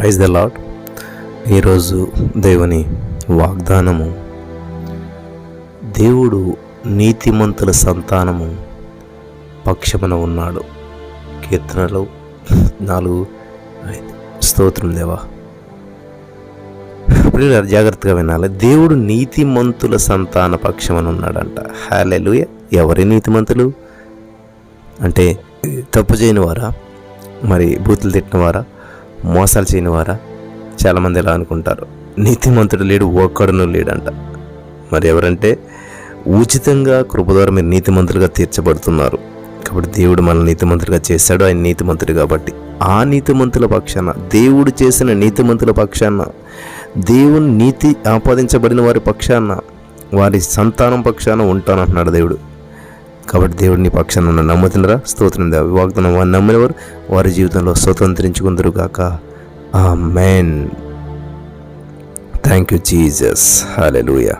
Praise the lord ఈరోజు దేవుని వాగ్దానము దేవుడు నీతిమంతుల సంతానము పక్షమున ఉన్నాడు. కీర్తనలు నాలుగు ఐదు. స్తోత్రం దేవా. ప్రియులారా జాగ్రత్తగా వినాలి. దేవుడు నీతిమంతుల సంతాన పక్షమున ఉన్నాడంట. హాలెలుయ ఎవరి నీతిమంతులు? అంటే తప్పు చేయని వారా? మరి బూతులు తిట్టిన వారా? మోసాలు చేయనివారా? చాలామంది ఇలా అనుకుంటారు. నీతిమంతుడు లేడు ఒక్కడును లేడంట. మరి ఎవరంటే ఉచితంగా కృప ద్వారా మీరు నీతిమంతులుగా తీర్చబడుతున్నారు. కాబట్టి దేవుడు మనల్ని నీతిమంతులుగా చేశాడు ఆయన నీతిమంతుడు కాబట్టి. ఆ నీతిమంతుల పక్షాన దేవుడు చేసిన నీతిమంతుల పక్షాన దేవుని నీతి ఆపాదించబడిన వారి పక్షాన వారి సంతానం పక్షాన ఉంటానంటున్నాడు దేవుడు. కాబట్టి దేవుడిని పక్షాన ఉన్న నమ్ముతున్నారా స్తోత్రం దేవ. వాగ్దానం నమ్మినవారు వారి జీవితంలో స్వతంత్రించుకుందరు గాక amen thank you Jesus hallelujah